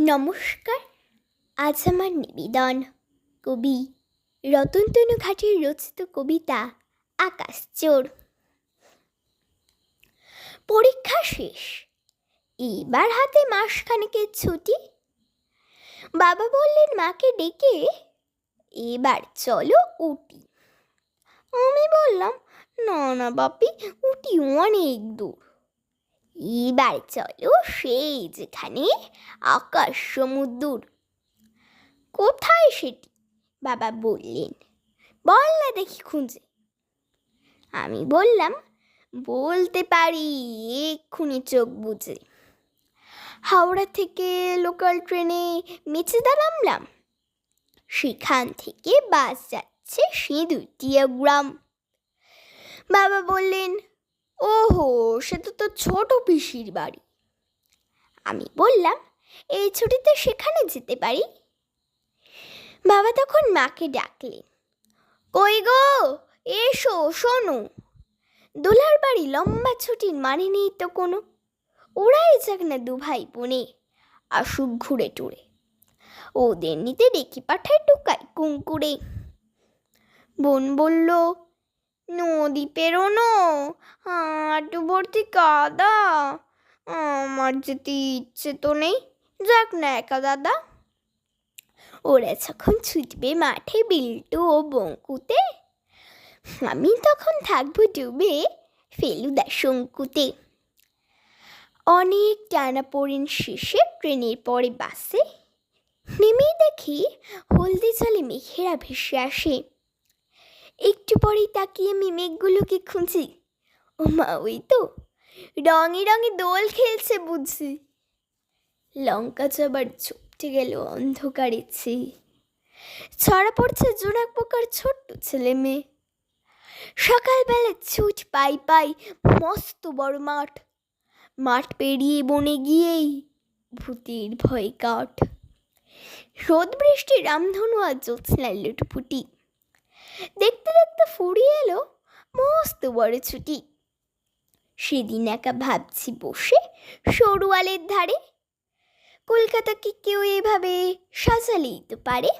নমস্কার, আজ আমার নিবেদন। কবি রতনতনু ঘাটের রচিত কবিতা, আকাশ চোর। পরীক্ষা শেষ। এবার হাতে মাসখানেকের ছুটি। বাবা বললেন, মাকে ডেকে এবার চলো উটি। আমি বললাম, না না বাপি, উটি অনেক দূর। এবার চলো সেই যেখানে আকাশ সমুদ্র। কোথায় সেটি? বাবা বললেন, বল না দেখি খুঁজে। আমি বললাম, বলতে পারি, এক্ষুনি চোখ বুঝে হাওড়া থেকে লোকাল ট্রেনে মেচেদা নামলাম। সেখান থেকে বাস যাচ্ছে সিঁদুরটিয়া গ্রাম। বাবা বললেন ওহো, সে তো ছোট পিসির বাড়ি। আমি বললাম, এই ছুটিতে সেখানে যেতে পারি? বাবা তখন মাকে ডাকলেন, কই গো, এসো, শোনো। দোলার বাড়ি লম্বা ছুটির মানে নেই তো কোনো। ওরাই যাক না দু ভাই বোনে, আসুক ঘুরে টুরে। ওদের নিতে ডেকে পাঠায় টুকাই কুঙ্কুরে বোন বলল নদী পেরোনো হাঁটু ভর্তি কাদা। আমার যেতে ইচ্ছে তো নেই, যাক না একা দাদা। ওরা যখন ছুটবে মাঠে বিল্টু ও বঙ্কুতে, আমি তখন থাকব ডুবে ফেলুদা শঙ্কুতে। অনেক টানা পড়েন শেষে ট্রেনের পরে বাসে নেমেই দেখি হলদি জলে মেঘেরা ভেসে আসে। একটু পরেই তাকিয়ে আমি মেঘগুলোকে খুঁজি। ও মা ওই তো। রঙে রঙে দোল খেলছে বুঝি। লঙ্কা চাবার চুপটে গেল অন্ধকারে চেয়ে। ছড়া পড়ছে জোনাক পোকার ছোট্ট ছেলে মেয়ে। সকালবেলা ছুট পাই পাই মস্ত বড় মাঠ। মাঠ পেরিয়ে বনে গিয়েই ভূতের ভয় কাঠ। রোদ বৃষ্টি, রামধনু আর জ্যোৎস্নার লুটুপুটি। দেখতে দেখতে ফুরিয়ে এলো মস্ত বড় ছুটি। সেদিন একা ভাবছি বসে সরুয়ালের ধারে। কলকাতা কি কেউ এভাবে সাজালেই তো পারে।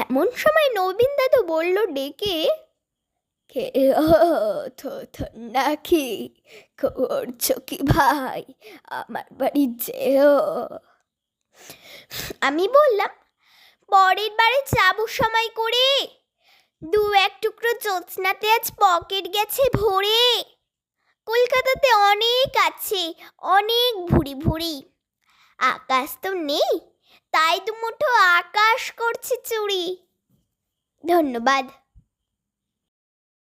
এমন সময় নবীন দাদু বলল, ডেকে নাকি করছ কি ভাই? আমার বাড়ি যেও। আমি বললাম পরের বারে যাব সময় করে। টুকরো জ্যোৎস্নাতে আজ পকেট গেছে ভরে। কলকাতাতে অনেক আছে, অনেক ভুড়ি ভুড়ি আকাশ তো নেই, তাই তো মুঠো আকাশ করছে চুরি। ধন্যবাদ।